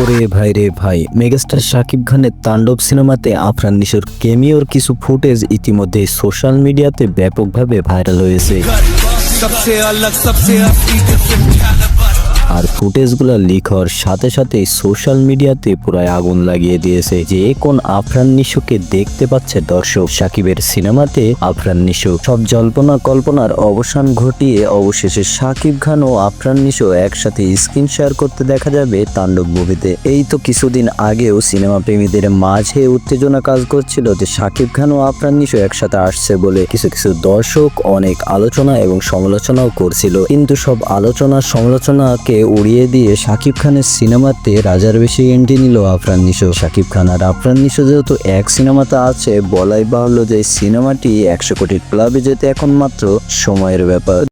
ওরে ভাই রে ভাই, মেগাস্টার শাকিব খানের তাণ্ডব সিনেমাতে আফরান নিশোর কেমিওর কিছু ফুটেজ ইতিমধ্যে সোশ্যাল মিডিয়াতে ব্যাপকভাবে ভাইরাল হয়েছে। ফুটেজগুলো লিক হওয়ার সাথে সাথে সোশ্যাল মিডিয়াতে পুরাই আগুন লাগিয়ে দিয়েছে। যে কোন আফরান নিশোকে দেখতে পাচ্ছে দর্শক। সাকিবের সিনেমাতে আফরান নিশো। সব জল্পনা কল্পনার অবসান ঘটিয়ে অবশেষে সাকিব খান ও আফরান নিশো একসাথে স্ক্রিন শেয়ার করতে দেখা যাবে তাণ্ডব মুভিতে এই তো কিছুদিন আগেও সিনেমা প্রেমীদের মাঝে উত্তেজনা কাজ করছিল যে সাকিব খান ও আফরান নিশো একসাথে আসছে বলে কিছু কিছু দর্শক অনেক আলোচনা এবং সমালোচনাও করছিল। কিন্তু সব আলোচনা সমালোচনাকে উড়িয়ে দিয়ে শাকিব খানের সিনেমাতে রাজার বেশি এন্ট্রি নিল আফরান নিশো। শাকিব খান আর আফরান নিশো যেহেতু এক সিনেমাতে আছে, বলাই বাহুল্য যে সিনেমাটি একশো কোটির ক্লাবে যেতে এখন মাত্র সময়ের ব্যাপার।